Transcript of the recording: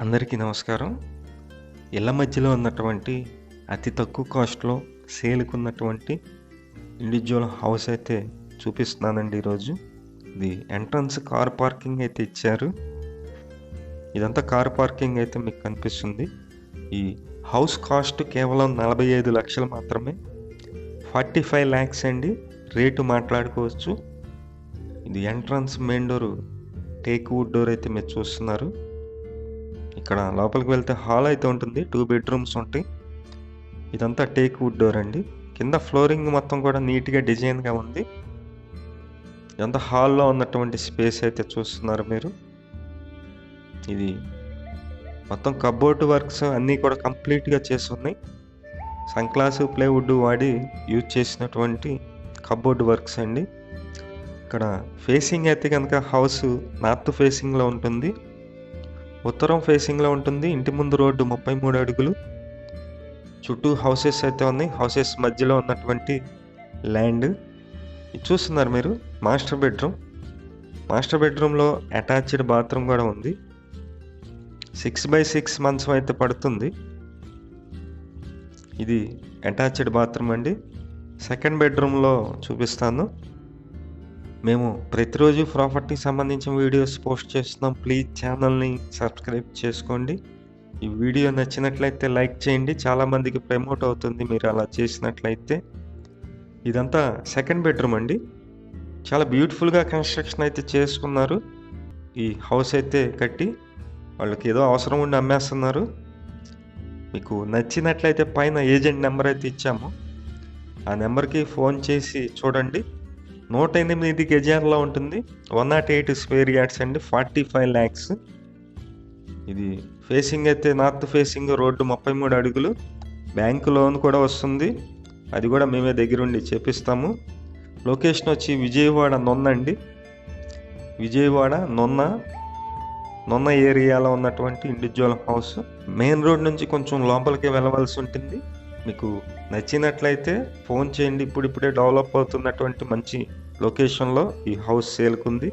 అందరికీ నమస్కారం. ఇళ్ళ మధ్యలో ఉన్నటువంటి అతి తక్కువ కాస్ట్లో సేల్కి ఉన్నటువంటి ఇండివిజువల్ హౌస్ అయితే చూపిస్తున్నానండి ఈరోజు. ఇది ఎంట్రన్స్ కార్ పార్కింగ్ అయితే ఇచ్చారు. ఇదంతా కార్ పార్కింగ్ అయితే మీకు కనిపిస్తుంది. ఈ హౌస్ కాస్ట్ కేవలం నలభై ఐదు లక్షలు మాత్రమే. ఫార్టీ ఫైవ్ ల్యాక్స్ అండి. రేటు మాట్లాడుకోవచ్చు. ఇది entrance main door teak wood door అయితే మీరు చూస్తున్నారు. ఇక్కడ లోపలికి వెళ్తే హాల్ అయితే ఉంటుంది. టూ బెడ్రూమ్స్ ఉంటాయి. ఇదంతా టేక్ వుడ్ డోర్ అండి. కింద ఫ్లోరింగ్ మొత్తం కూడా నీట్గా డిజైన్గా ఉంది. ఇదంతా హాల్లో ఉన్నటువంటి స్పేస్ అయితే చూస్తున్నారు మీరు. ఇది మొత్తం కబోర్డ్ వర్క్స్ అన్నీ కూడా కంప్లీట్గా చేసి ఉన్నాయి సన్క్లాస్ ప్లేవుడ్ వాడి యూజ్ చేసినటువంటి కబోర్డ్ వర్క్స్ అండి. ఇక్కడ ఫేసింగ్ అయితే కనుక హౌస్ నార్త్ ఫేసింగ్లో ఉంటుంది. ఉత్తరం ఫేసింగ్లో ఉంటుంది. ఇంటి ముందు రోడ్డు ముప్పై మూడు అడుగులు. చుట్టూ హౌసెస్ అయితే ఉన్నాయి. హౌసెస్ మధ్యలో ఉన్నటువంటి ల్యాండ్ ఇది చూస్తున్నారు మీరు? మాస్టర్ బెడ్రూమ్ మాస్టర్ బెడ్రూమ్లో అటాచ్డ్ బాత్రూమ్ కూడా ఉంది. సిక్స్ బై సిక్స్ మంత్స్ అయితే పడుతుంది. ఇది అటాచ్డ్ బాత్రూమ్ అండి. సెకండ్ బెడ్రూమ్లో చూపిస్తాను. మేము ప్రతిరోజు ప్రాపర్టీకి సంబంధించిన వీడియోస్ పోస్ట్ చేస్తున్నాం. ప్లీజ్ ఛానల్ని సబ్స్క్రైబ్ చేసుకోండి. ఈ వీడియో నచ్చినట్లయితే లైక్ చేయండి. చాలామందికి ప్రమోట్ అవుతుంది మీరు అలా చేసినట్లయితే. ఇదంతా సెకండ్ బెడ్రూమ్ అండి. చాలా బ్యూటిఫుల్గా కన్స్ట్రక్షన్ అయితే చేసుకున్నారు. ఈ హౌస్ అయితే కట్టి వాళ్ళకి ఏదో అవసరం ఉండి అమ్మేస్తున్నారు. మీకు నచ్చినట్లయితే పైన ఏజెంట్ నెంబర్ అయితే ఇచ్చాము. ఆ నెంబర్కి ఫోన్ చేసి చూడండి. నూట ఎనిమిది గజాల్లో ఉంటుంది. One not eight square yards అండి ఫార్టీ ఫైవ్ ల్యాక్స్. ఇది ఫేసింగ్ అయితే నార్త్ ఫేసింగ్ రోడ్డు ముప్పై మూడు అడుగులు. బ్యాంకు లోన్ కూడా వస్తుంది. అది కూడా మేమే దగ్గరుండి చేపిస్తాము. లొకేషన్ వచ్చి విజయవాడ నొన్న అండి. విజయవాడ నొన్న నొన్న ఏరియాలో ఉన్నటువంటి ఇండివిజువల్ హౌస్. మెయిన్ రోడ్ నుంచి కొంచెం లోపలికి వెళ్ళవలసి ఉంటుంది. మీకు నచ్చినట్లయితే ఫోన్ చేయండి. ఇప్పుడిప్పుడే డెవలప్ అవుతున్నటువంటి మంచి లొకేషన్లో ఈ హౌస్ సేల్కుంది